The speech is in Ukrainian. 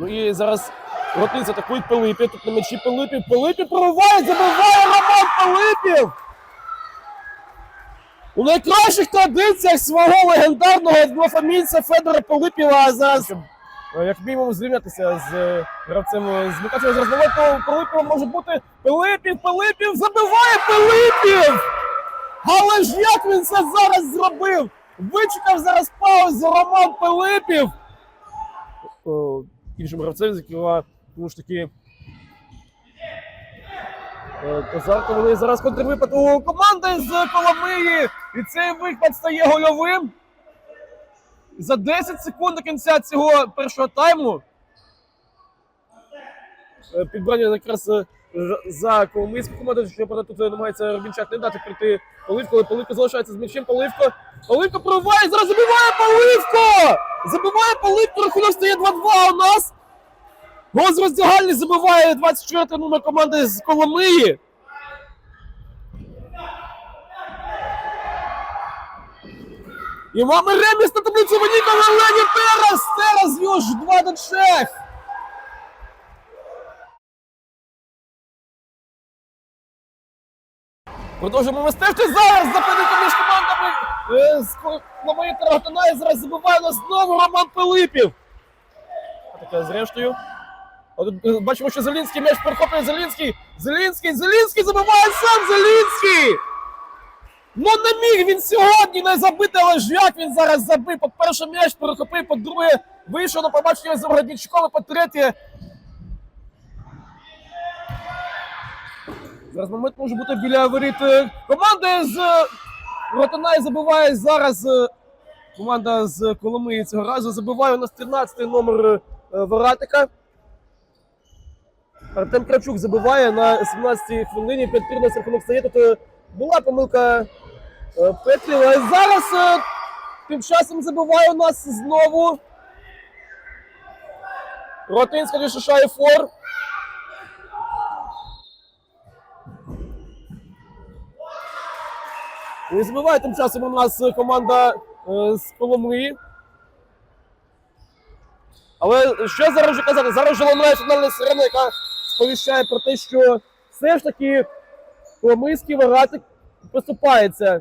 Ну і зараз ротинці атакують Пилипів. Тут на м'ячі Пилипів. Пилипів прориває, забиває Роман Пилипів! У найкращих традиціях свого легендарного однофамільця Федора Пилипіва зараз, е, як мінімум, зрівнятися з е, гравцем е, з Мукачева з то Пилипова може бути Пилипів, Пилипів, забиває Пилипів! Але ж як він це зараз зробив? Вичекав зараз паузу Роман Пилипів! Іншим гравцем закрила тому ж таки е, Козарка. Зараз контрвипад у команди з Коломиї. І цей випад стає гольовим. За 10 секунд до кінця цього першого тайму. Е, Підбрання якраз е, за Коломийську команду, що тут намагається Робінчак не дати прийти Поливко, але Поливко залишається з м'ячем. Поливко. Поливко прориває, зараз забиває Поливко! Забиває Поливко, рахунок стає 2-2 у нас. Гол з роздягальні забиває 24 номер команди з Коломиї. І мами реміс на таблицю винікали Лені Терас! Терас Юж 2 до Чех! Продовжуємо мистецтво зараз запинити між командами е, з Коломиї та Рогатина. І зараз забиває нас знову Роман Пилипів. Таке зрештою. Е, Бачимо, що Зелінський м'яч перехоплює Зелінський. Зелінський, Зелінський забиває сам Зелінський! Ну не міг він сьогодні не забити, але ж як він зараз забив? По-перше, м'яч перехопив, по-друге, вийшов на побачення з Городнічком, по-третє. Зараз момент може бути біля воріт е, команди з е, Ротана забиває зараз. Команда з Коломиї цього разу забиває у нас 13-й номер Воратика. Артем Кравчук забиває на 17-й хвилині. 5-13 рахунок стає. Тут е, була помилка е, Петрів. А зараз е, тим часом забиває у нас знову. Ротинська Лішишає фор. І забиває тим часом у нас команда з Коломиї. Але що зараз вже казати? Зараз вже лунає фінальна сирена, яка сповіщає про те, що все ж таки Коломийський варатик поступається